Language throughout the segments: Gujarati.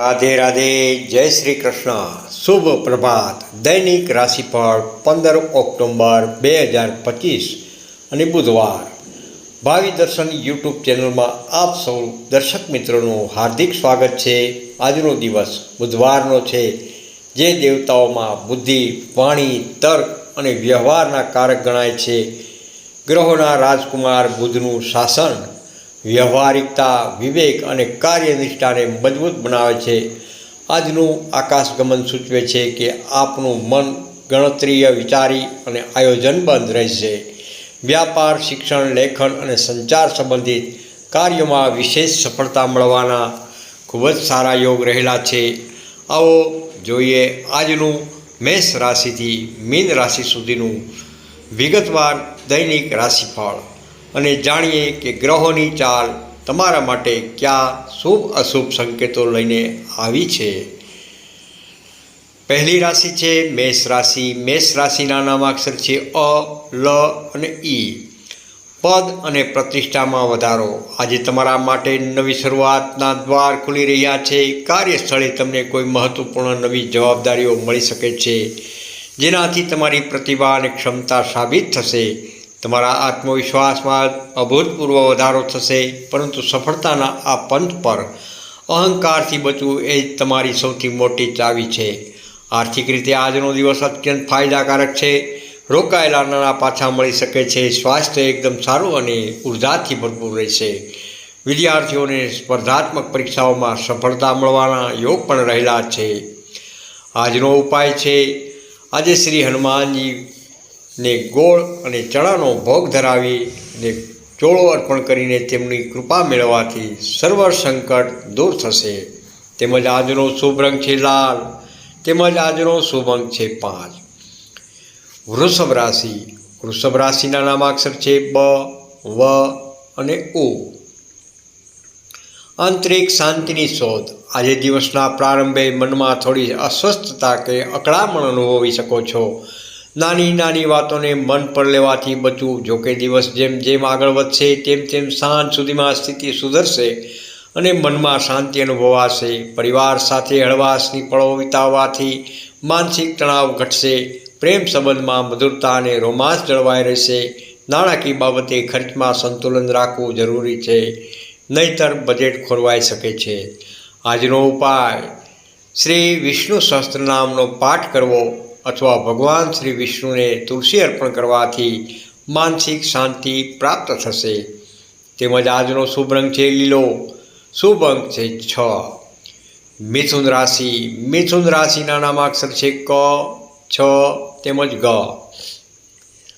રાધે રાધે, જય શ્રી કૃષ્ણ. શુભ પ્રભાત. દૈનિક રાશિફળ પંદર ઓક્ટોબર બે હજાર પચીસ અને બુધવાર. ભાવિ દર્શન યુટ્યુબ ચેનલમાં આપ સૌ દર્શક મિત્રોનું હાર્દિક સ્વાગત છે. આજનો દિવસ બુધવારનો છે. જે દેવતાઓમાં બુદ્ધિ, વાણી, તર્ક અને વ્યવહારના કારક ગણાય છે. ગ્રહોના રાજકુમાર બુધનું શાસન વ્યવહારિકતા, વિવેક અને કાર્યનિષ્ઠાને મજબૂત બનાવે છે. આજનું આકાશગમન સૂચવે છે કે આપનું મન ગણતરીય વિચારી અને આયોજનબંધ રહેશે. વ્યાપાર, શિક્ષણ, લેખન અને સંચાર સંબંધિત કાર્યોમાં વિશેષ સફળતા મળવાના ખૂબ જ સારા યોગ રહેલા છે. આવો જોઈએ આજનું મેષ રાશિથી મીન રાશિ સુધીનું વિગતવાર દૈનિક રાશિફળ. અને જાણીએ કે ગ્રહોની ચાલ તમારા માટે ક્યાં શુભ અશુભ સંકેતો લઈને આવી છે. પહેલી રાશિ છે મેષ રાશિ. મેષ રાશિના નામાક્ષર છે અ, લ અને ઈ પદ અને પ્રતિષ્ઠામાં વધારો. આજે તમારા માટે નવી શરૂઆતના દ્વાર ખુલી રહ્યા છે. કાર્યસ્થળે તમને કોઈ મહત્વપૂર્ણ નવી જવાબદારીઓ મળી શકે છે. જેનાથી તમારી પ્રતિભા અને ક્ષમતા સાબિત થશે. તમારા આત્મવિશ્વાસમાં અભૂતપૂર્વ વધારો થશે, પરંતુ સફળતાના આ પંથ પર અહંકારથી બચવું એ જ તમારી સૌથી મોટી ચાવી છે. આર્થિક રીતે આજનો દિવસ અત્યંત ફાયદાકારક છે. રોકાયેલા નાણાં પાછા મળી શકે છે. સ્વાસ્થ્ય એકદમ સારું અને ઉર્જાથી ભરપૂર રહેશે. વિદ્યાર્થીઓને સ્પર્ધાત્મક પરીક્ષાઓમાં સફળતા મળવાના યોગ પણ રહેલા છે. આજનો ઉપાય છે. આજે શ્રી હનુમાનજી ને ગોળ અને ચણાનો ભોગ ધરાવી ને ચોળો અર્પણ કરીને તેમની કૃપા મેળવવાથી સર્વ સંકટ દૂર થશે. તેમજ આજનો શુભ રંગ છે લાલ, તેમજ આજનો શુભ અંક છે પાંચ. વૃષભ રાશિ. વૃષભ રાશિના નામાક્ષર છે બ, વ અને ઉ. આંતરિક શાંતિની શોધ. આજે દિવસના પ્રારંભે મનમાં થોડી અસ્વસ્થતા કે અકળામણ અનુભવી શકો છો. નાની નાની વાતોને મન પર લેવાથી બચવું. જોકે દિવસ જેમ જેમ આગળ વધશે, તેમ તેમ સાંજ સુધીમાં સ્થિતિ સુધરશે અને મનમાં શાંતિ અનુભવાશે. પરિવાર સાથે હળવાશની પળો વિતાવવાથી માનસિક તણાવ ઘટશે. પ્રેમ સંબંધમાં મધુરતા અને રોમાંસ જળવાઈ રહેશે. નાણાકીય બાબતે ખર્ચમાં સંતુલન રાખવું જરૂરી છે, નહીતર બજેટ ખોરવાઈ શકે છે. આજનો ઉપાય, શ્રી વિષ્ણુ સહસ્ત્રનામનો પાઠ કરવો. અથવા ભગવાન શ્રી વિષ્ણુને તુલસી અર્પણ કરવાથી માનસિક શાંતિ પ્રાપ્ત થશે. તેમજ આજનો શુભ રંગ છે લીલો. શુભ અંક છે છ. મિથુન રાશિ. મિથુન રાશિના નામાક્ષર છે ક, છ તેમજ ગ.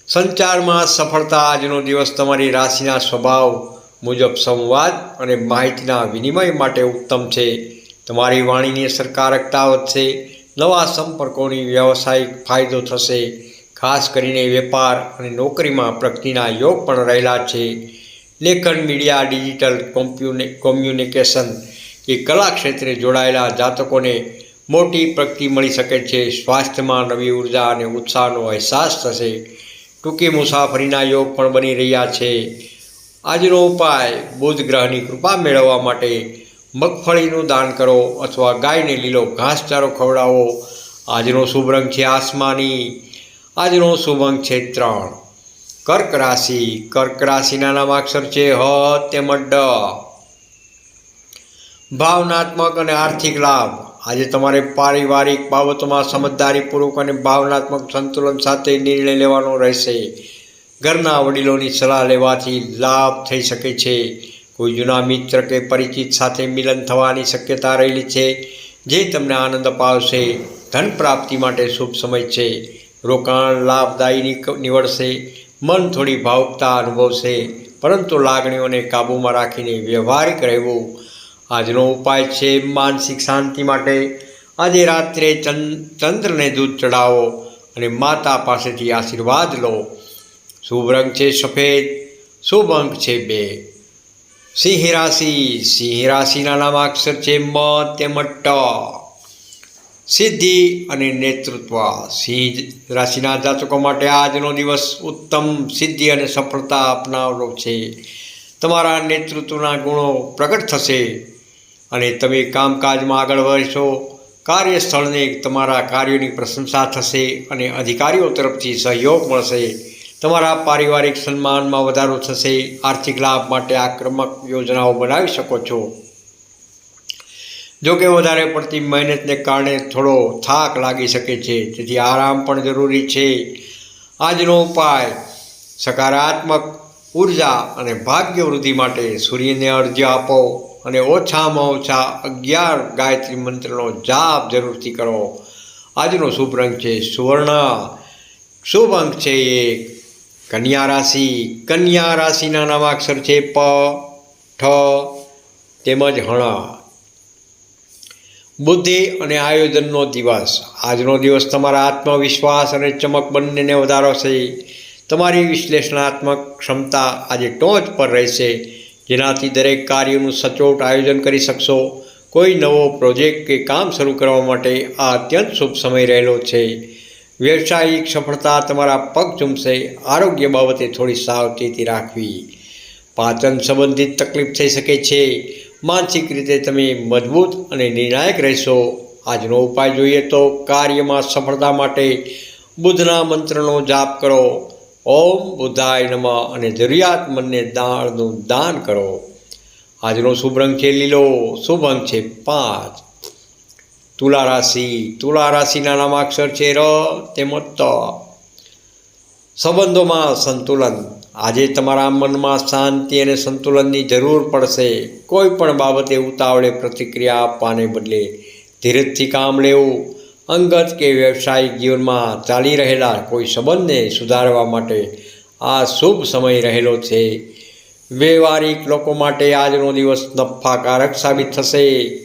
સંચારમાં સફળતા આજનો દિવસ તમારી રાશિના સ્વભાવ મુજબ સંવાદ અને માહિતીના વિનિમય માટે ઉત્તમ છે. તમારી વાણીની અસરકારકતા વધશે. નવા સંપર્કોની વ્યવસાયિક ફાયદો થશે. ખાસ કરીને વેપાર અને નોકરીમાં પ્રગતિના યોગ પણ રહેલા છે. લેખન, મીડિયા, ડિજિટલ કોમ્પ્યુને, કોમ્યુનિકેશન કે કલા ક્ષેત્રે જોડાયેલા જાતકોને મોટી પ્રગતિ મળી શકે છે. સ્વાસ્થ્યમાં નવી ઊર્જા અને ઉત્સાહનો અહેસાસ થશે. ટૂંકી મુસાફરીના યોગ પણ બની રહ્યા છે. આજનો ઉપાય બુધ ગ્રહની કૃપા મેળવવા માટે મગફળીનું દાન કરો અથવા ગાયને લીલો ઘાસચારો ખવડાવો. આજનો શુભ રંગ છે આસમાની. આજનો શુભ અંક છે ત્રણ. કર્ક રાશિ. કર્ક રાશિના નામાક્ષર છે હ, તેમજ ડ. ભાવનાત્મક અને આર્થિક લાભ. આજે તમારે પારિવારિક બાબતોમાં સમજદારીપૂર્વક અને ભાવનાત્મક સંતુલન સાથે નિર્ણય લેવાનો રહેશે. ઘરના વડીલોની સલાહ લેવાથી લાભ થઈ શકે છે. કોઈ જૂના મિત્ર કે પરિચિત સાથે મિલન થવાની શક્યતા રહેલી છે, જે તમને આનંદ અપાવશે, ધન પ્રાપ્તિ માટે શુભ સમય છે. રોકાણ લાભદાયી નીવડશે, મન થોડી ભાવુકતા અનુભવશે, પરંતુ લાગણીઓને કાબૂમાં રાખીને વ્યવહારિક રહેવું આજનો ઉપાય છે માનસિક શાંતિ માટે. આજે રાત્રે ચંદ્રને દૂધ ચડાવો અને માતા પાસેથી આશીર્વાદ લો. શુભ રંગ છે સફેદ, શુભ અંક છે બે. સિંહ રાશિ સિંહ રાશિના નામાક્ષર છે મ તેમજ ટ. સિદ્ધિ અને નેતૃત્વ. સિંહ રાશિના જાતકો માટે આજનો દિવસ ઉત્તમ સિદ્ધિ અને સફળતા અપનાવવાનો છે. તમારા નેતૃત્વના ગુણો પ્રગટ થશે અને તમે કામકાજમાં આગળ વધશો. કાર્યસ્થળને તમારા કાર્યોની પ્રશંસા થશે અને અધિકારીઓ તરફથી સહયોગ મળશે. તમારા પારિવારિક સન્માનમાં વધારો થશે, આર્થિક લાભ માટે આક્રમક યોજનાઓ બનાવી શકો છો. જોકે વધારે પડતી મહેનતને કારણે થોડો થાક લાગી શકે છે, તેથી આરામ પણ જરૂરી છે. આજનો ઉપાય, સકારાત્મક ઊર્જા અને ભાગ્ય વૃદ્ધિ માટે સૂર્યને અર્ધ્ય આપો અને ઓછામાં ઓછા અગિયાર ગાયત્રી મંત્રનો જાપ જરૂરથી કરો. આજનો શુભ રંગ છે સુવર્ણ. શુભ અંક છે એક. કન્યા રાશિ, કન્યા રાશિના નામાક્ષર છે પ, ઠ, તેમજ હણ. બુદ્ધિ અને આયોજનનો દિવસ. આજનો દિવસ તમારા આત્મવિશ્વાસ અને ચમક બંનેને વધારશે. તમારી વિશ્લેષણાત્મક ક્ષમતા આજે ટોચ પર રહેશે. જેનાથી દરેક કાર્યનું સચોટ આયોજન કરી શકશો. કોઈ નવો પ્રોજેક્ટ કે કામ શરૂ કરવા માટે આ અત્યંત શુભ સમય રહેલો છે. વ્યવસાયિક સફળતા તમારા પગ ચૂમશે. આરોગ્ય બાબતે થોડી સાવચેતી રાખવી. પાચન સંબંધિત તકલીફ થઈ શકે છે. માનસિક રીતે તમે મજબૂત અને નિર્ણાયક રહેશો. આજનો ઉપાય જોઈએ તો કાર્યમાં સફળતા માટે બુદ્ધના મંત્રનો જાપ કરો. ઓમ બુદ્ધાય નમઃ અને જરૂરિયાતમંદને દાળનું દાન કરો. આજનો શુભ રંગ છે લીલો. શુભ અંક છે પાંચ. તુલા રાશિ તુલા રાશિના નામાક્ષર છે ર, તેમજ ત. સંબંધોમાં સંતુલન. આજે તમારા મનમાં શાંતિ અને સંતુલનની જરૂર પડશે. કોઈ પણ બાબતે ઉતાવળે પ્રતિક્રિયા આપવાને બદલે ધીરજથી કામ લેવું. અંગત કે વ્યવસાયિક જીવનમાં ચાલી રહેલા કોઈ સંબંધને સુધારવા માટે આ શુભ સમય રહેલો છે. વ્યવહારિક લોકો માટે આજનો દિવસ નફાકારક સાબિત થશે.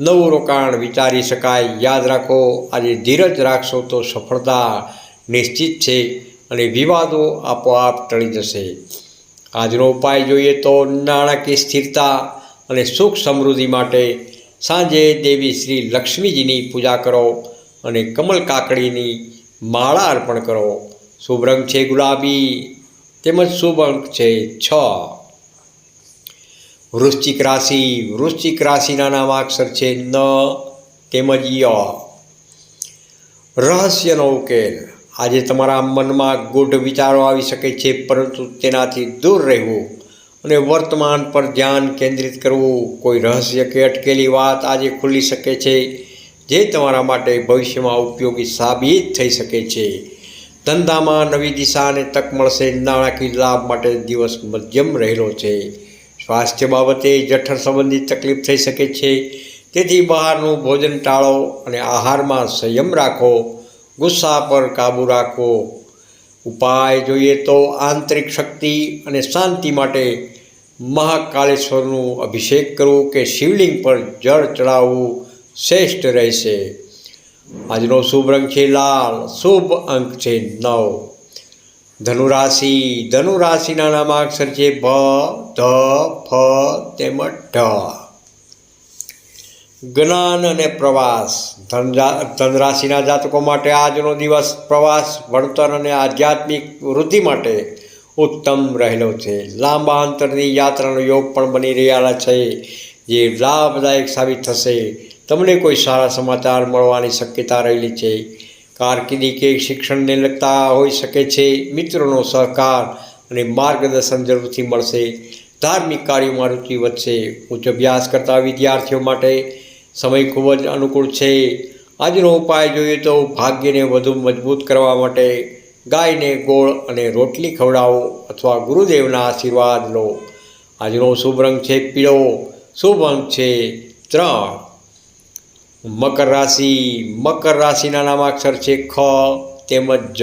નવું રોકાણ વિચારી શકાય. યાદ રાખો, આજે ધીરજ રાખશો તો સફળતા નિશ્ચિત છે અને વિવાદો આપોઆપ ટળી જશે. આજનો ઉપાય જોઈએ તો નાણાકીય સ્થિરતા અને સુખ સમૃદ્ધિ માટે સાંજે દેવી શ્રી લક્ષ્મીજીની પૂજા કરો અને કમલ કાકડીની માળા અર્પણ કરો. શુભ રંગ છે ગુલાબી, તેમજ શુભ અંક છે છ. વૃશ્ચિક રાશિ, વૃશ્ચિક રાશિના નામાક્ષર છે ન, તેમજ ય. રહસ્યનો ઉકેલ. આજે તમારા મનમાં ગૂઢ વિચારો આવી શકે છે, પરંતુ તેનાથી દૂર રહેવું અને વર્તમાન પર ધ્યાન કેન્દ્રિત કરવું કોઈ રહસ્ય કે અટકેલી વાત આજે ખુલી શકે છે, જે તમારા માટે ભવિષ્યમાં ઉપયોગી સાબિત થઈ શકે છે. ધંધામાં નવી દિશા અને તક મળશે, નાણાકીય લાભ માટે દિવસ મધ્યમ રહેલો છે. સ્વાસ્થ્ય બાબતે જઠર સંબંધિત તકલીફ થઈ શકે છે. તેથી બહારનું ભોજન ટાળો અને આહારમાં સંયમ રાખો. ગુસ્સા પર કાબૂ રાખો. ઉપાય જોઈએ તો આંતરિક શક્તિ અને શાંતિ માટે મહાકાળેશ્વરનું અભિષેક કરવું કે શિવલિંગ પર જળ ચડાવવું શ્રેષ્ઠ રહેશે. આજનો શુભ રંગ છે લાલ. શુભ અંક છે નવ. ધનુરાશિ, ધનુરાશિના નામાક્ષર છે ભ ધ, ફ, તેમજ ઢ જ્ઞાન અને પ્રવાસ. ધનરા ધનરાશિના જાતકો માટે આજનો દિવસ પ્રવાસ ભણતર અને આધ્યાત્મિક વૃદ્ધિ માટે ઉત્તમ રહેલો છે. લાંબા અંતરની યાત્રાનો યોગ પણ બની રહ્યા છે, જે લાભદાયક સાબિત થશે. તમને કોઈ સારા સમાચાર મળવાની શક્યતા રહેલી છે. કારકિર્દી કે શિક્ષણને લગતા હોઈ શકે છે, મિત્રોનો સહકાર અને માર્ગદર્શન જરૂરથી મળશે. ધાર્મિક કાર્યોમાં રુચિ વધશે. ઉચ્ચ અભ્યાસ કરતા વિદ્યાર્થીઓ માટે સમય ખૂબ જ અનુકૂળ છે. આજનો ઉપાય જોઈએ તો ભાગ્યને વધુ મજબૂત કરવા માટે ગાયને ગોળ અને રોટલી ખવડાવો અથવા ગુરુદેવના આશીર્વાદ લો. આજનો શુભ રંગ છે પીળો. શુભ અંક છે ત્રણ. મકર રાશિ, મકર રાશિના નામાક્ષર છે ખ તેમજ જ.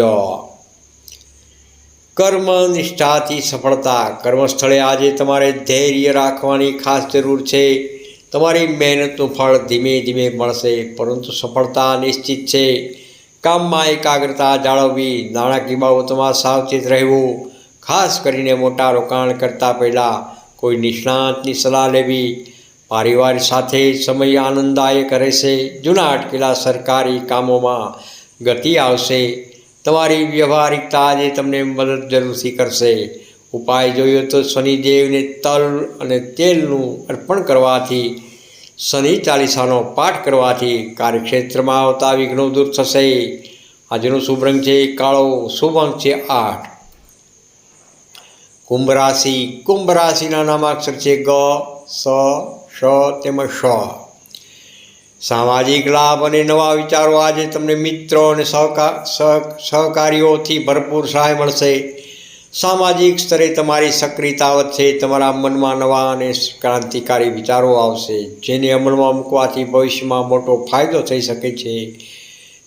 કર્મ નિષ્ઠાથી સફળતા. કર્મસ્થળે આજે તમારે ધૈર્ય રાખવાની ખાસ જરૂર છે. તમારી મહેનતનું ફળ ધીમે ધીમે મળશે, પરંતુ સફળતા નિશ્ચિત છે. કામમાં એકાગ્રતા જાળવવી, નાણાકીય બાબતોમાં સાવચેત રહેવું, ખાસ કરીને મોટા રોકાણ કરતાં પહેલાં કોઈ નિષ્ણાતની સલાહ લેવી પરિવાર સાથે સમય આનંદદાયક રહેશે જૂના અટકેલા સરકારી કામોમાં ગતિ આવશે. તમારી વ્યવહારિકતા આજે તમને મદદ જરૂરથી કરશે. ઉપાય જોયો તો શનિદેવને તલ અને તેલનું અર્પણ કરવાથી, શનિ ચાલીસાનો પાઠ કરવાથી કાર્યક્ષેત્રમાં આવતા વિઘ્નો દૂર થશે. આજનો શુભ રંગ છે કાળો, શુભ અંક છે આઠ. કુંભ રાશિ, કુંભ રાશિના નામાક્ષર છે ગ, સ શ તેમજ શ સામાજિક લાભ અને નવા વિચારો આજે તમને મિત્રો અને સહકાર, સહ, સહકારીઓથી ભરપૂર સહાય મળશે. સામાજિક સ્તરે તમારી સક્રિયતા વધશે, તમારા મનમાં નવા અને ક્રાંતિકારી વિચારો આવશે, જેને અમલમાં મૂકવાથી ભવિષ્યમાં મોટો ફાયદો થઈ શકે છે.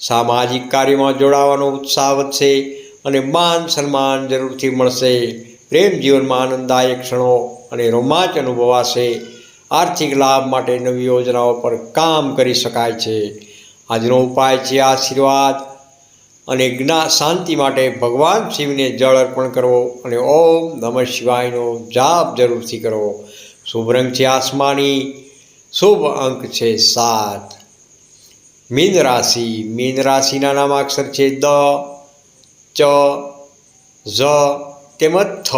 સામાજિક કાર્યમાં જોડાવાનો ઉત્સાહ વધશે અને માન સન્માન જરૂરથી મળશે. પ્રેમ જીવનમાં આનંદદાયક ક્ષણો અને રોમાંચ અનુભવાશે. આર્થિક લાભ માટે નવી યોજનાઓ પર કામ કરી શકાય છે. આજનો ઉપાય છે આશીર્વાદ અને જ્ઞા, શાંતિ માટે ભગવાન શિવને જળ અર્પણ કરવો અને ઓમ નમઃ શિવાયનો જાપ જરૂરથી કરવો. શુભ રંગ છે આસમાની, શુભ અંક છે સાત. મીન રાશિ, મીન રાશિના નામાક્ષર છે દ, ચ, ઝ, તેમજ થ.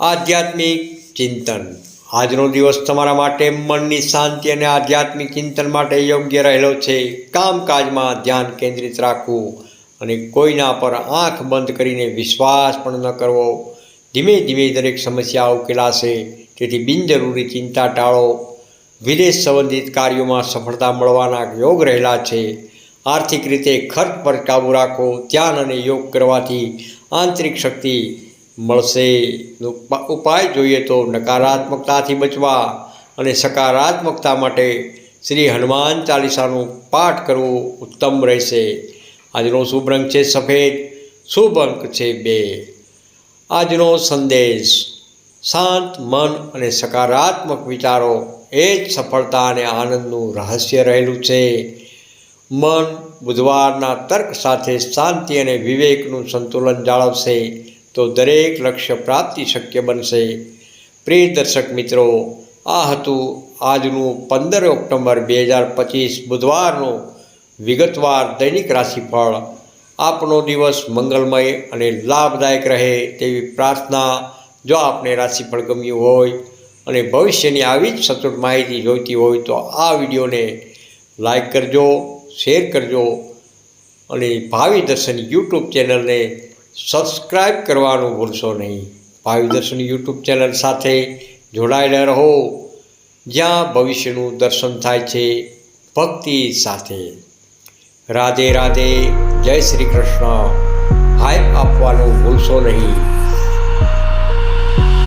આધ્યાત્મિક ચિંતન. આજનો દિવસ તમારા માટે મનની શાંતિ અને આધ્યાત્મિક ચિંતન માટે યોગ્ય રહેલો છે. કામકાજમાં ધ્યાન કેન્દ્રિત રાખવું અને કોઈના પર આંખ બંધ કરીને વિશ્વાસ પણ ન કરવો. ધીમે ધીમે દરેક સમસ્યા ઉકેલાશે, તેથી બિનજરૂરી ચિંતા ટાળો. વિદેશ સંબંધિત કાર્યોમાં સફળતા મળવાના યોગ રહેલા છે. આર્થિક રીતે ખર્ચ પર કાબૂ રાખો, ધ્યાન અને યોગ કરવાથી આંતરિક શક્તિ મળશે ઉપાય જોઈએ તો નકારાત્મકતાથી બચવા અને સકારાત્મકતા માટે શ્રી હનુમાન ચાલીસાનું પાઠ કરવું ઉત્તમ રહેશે. આજનો શુભ રંગ છે સફેદ, શુભ અંક છે બે. આજનો સંદેશ, શાંત મન અને સકારાત્મક વિચારો એ જ સફળતા અને આનંદનું રહસ્ય રહેલું છે. મન બુધવારના તર્ક સાથે શાંતિ અને વિવેકનું સંતુલન જાળવશે. તો દરેક લક્ષ્ય પ્રાપ્તિ શક્ય બનશે. પ્રિય દર્શક મિત્રો, આ હતું આજનું પંદર ઓક્ટોબર બે હજાર પચીસ બુધવારનું વિગતવાર દૈનિક રાશિફળ. આપનો દિવસ મંગલમય અને લાભદાયક રહે તેવી પ્રાર્થના જો આપને રાશિફળ ગમ્યું હોય અને ભવિષ્યની આવી જ સચોટ માહિતી જોઈતી હોય તો આ વિડીયોને લાઈક કરજો, શેર કરજો અને ભાવિ દર્શન યુટ્યુબ ચેનલને સબસ્ક્રાઈબ કરવાનું ભૂલશો નહીં. ભાવિ યુટ્યુબ ચેનલ સાથે જોડાયેલા રહો. જ્યાં ભવિષ્યનું દર્શન થાય છે ભક્તિ સાથે. રાધે રાધે, જય શ્રી કૃષ્ણ. હાઈપ આપવાનું ભૂલશો નહીં.